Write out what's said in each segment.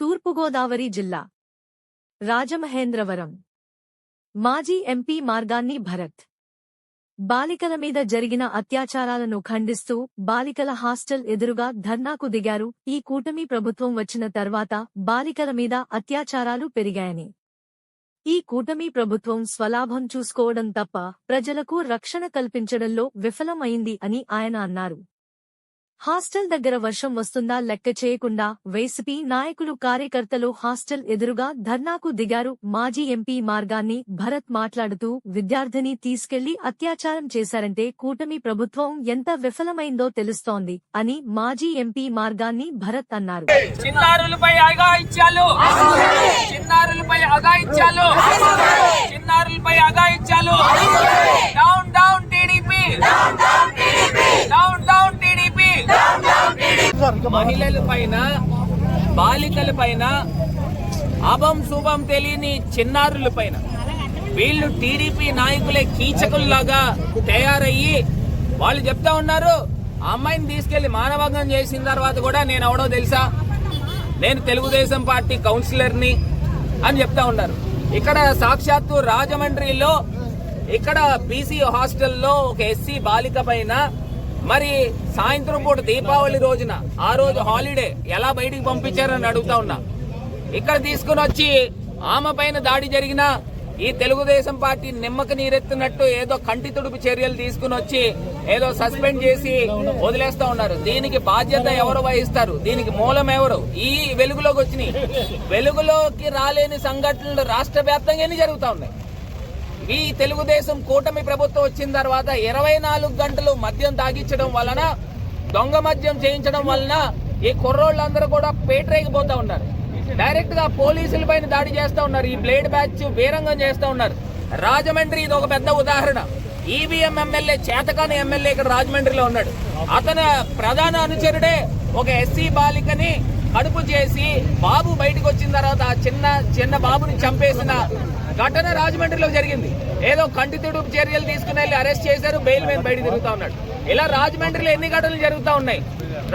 తూర్పుగోదావరి జిల్లా. రాజమహేంద్రవరం. మాజీ ఎంపీ మార్గాన్ని భరత్. బాలికల మీద జరిగిన అత్యాచారాలను ఖండిస్తూ బాలికల హాస్టల్ ఎదురుగా ధర్నాకు దిగారు. ఈ కూటమి ప్రభుత్వం వచ్చిన తర్వాత బాలికల మీద అత్యాచారాలు పెరిగాయని. ఈ కూటమి ప్రభుత్వం స్వలాభం చూసుకోవడం తప్ప ప్రజలకు రక్షణ కల్పించడంలో విఫలమైంది అని ఆయన అన్నారు. హాస్టల్ దగ్గర వర్షం వస్తుందా లెక్క చేయకుండా వైసీపీ నాయకులు కార్యకర్తలు హాస్టల్ ఎదురుగా ధర్నాకు దిగారు. మాజీ ఎంపీ మార్గాన్ని భరత్ మాట్లాడుతూ విద్యార్థిని తీసుకెళ్ళి అత్యాచారం చేశారంటే కూటమి ప్రభుత్వం ఎంత విఫలమైందో తెలుస్తోంది అని మాజీ ఎంపీ మార్గాన్ని భరత్ అన్నారు. చిన్నారులపై అగాయిత్యాలు చిన్నారులపై అగాయిత్యాలు చిన్నారులపై అగాయిత్యాలు మహిళల పైన బాలికల పైన అభం శుభం తెలియని చిన్నారుల పైన వీళ్ళు టీడీపీ నాయకులే కీచకుల్లాగా తయారయ్యి వాళ్ళు చెప్తా ఉన్నారు ఆ అమ్మాయిని తీసుకెళ్ళి మానభంగం చేసిన తర్వాత కూడా నేను ఎవడో తెలుసా? నేను తెలుగుదేశం పార్టీ కౌన్సిలర్ని అని చెప్తా ఉన్నారు. ఇక్కడ సాక్షాత్తు రాజమండ్రిలో ఇక్కడ బీసీ హాస్టల్లో ఒక ఎస్సీ బాలిక పైన మరి సాయంత్రం పూట దీపావళి రోజున ఆ రోజు హాలిడే ఎలా బయటికి పంపించారని అడుగుతా ఉన్నా. ఇక్కడ తీసుకుని వచ్చి ఆమె పైన దాడి జరిగినా ఈ తెలుగుదేశం పార్టీ నిమ్మక నీరెత్తినట్టు ఏదో కంటి తుడుపు చర్యలు తీసుకుని వచ్చి ఏదో సస్పెండ్ చేసి వదిలేస్తా ఉన్నారు. దీనికి బాధ్యత ఎవరు వహిస్తారు? దీనికి మూలం ఎవరు? ఈ వెలుగులోకి వచ్చినాయి. వెలుగులోకి రాలేని సంఘటనలు రాష్ట్ర వ్యాప్తంగా ఎన్ని జరుగుతా ఉన్నాయి. ఈ తెలుగుదేశం కూటమి ప్రభుత్వం వచ్చిన తర్వాత ఇరవై నాలుగు గంటలు మద్యం తాగించడం వలన దొంగ మద్యం చేయించడం వలన ఈ కుర్రోళ్ళందరూ కూడా పేటరేగిపోతూ ఉన్నారు. డైరెక్ట్గా పోలీసుల పైన దాడి చేస్తా ఉన్నారు. ఈ బ్లేడ్ బ్యాచ్ వీరంగం చేస్తూ ఉన్నారు. రాజమండ్రి ఇది ఒక పెద్ద ఉదాహరణ. ఈవీఎం ఎమ్మెల్యే చేతకాని ఎమ్మెల్యే ఇక్కడ రాజమండ్రిలో ఉన్నాడు. అతని ప్రధాన అనుచరుడే ఒక ఎస్సీ బాలికని కడుపు చేసి బాబు బయటకు వచ్చిన తర్వాత ఆ చిన్న చిన్న బాబుని చంపేసిన ఘటన రాజమండ్రిలో జరిగింది. ఏదో కంటి తుడుపు చర్యలు తీసుకుని వెళ్ళి అరెస్ట్ చేశారు బెయిల్ మీద బయట తిరుగుతా ఉన్నాడు. ఇలా రాజమండ్రిలో ఎన్ని ఘటనలు జరుగుతూ ఉన్నాయి?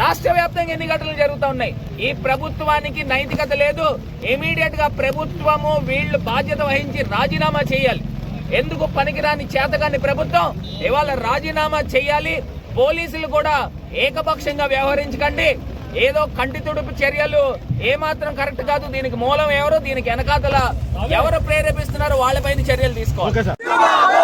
రాష్ట్ర వ్యాప్తంగా ఎన్ని ఘటనలు జరుగుతూ ఉన్నాయి? ఈ ప్రభుత్వానికి నైతికత లేదు. ఇమీడియట్గా ప్రభుత్వము వీళ్ళు బాధ్యత వహించి రాజీనామా చేయాలి. ఎందుకు పనికిరాని చేతకాని ప్రభుత్వం? ఇవాళ రాజీనామా చేయాలి. పోలీసులు కూడా ఏకపక్షంగా వ్యవహరించకండి. ఏదో కంటి తుడుపు చర్యలు ఏమాత్రం కరెక్ట్ కాదు. దీనికి మూలం ఎవరు? దీనికి వెనకాతల ఎవరు ప్రేరేపిస్తున్నారో వాళ్ళపైన చర్యలు తీసుకోవాలి.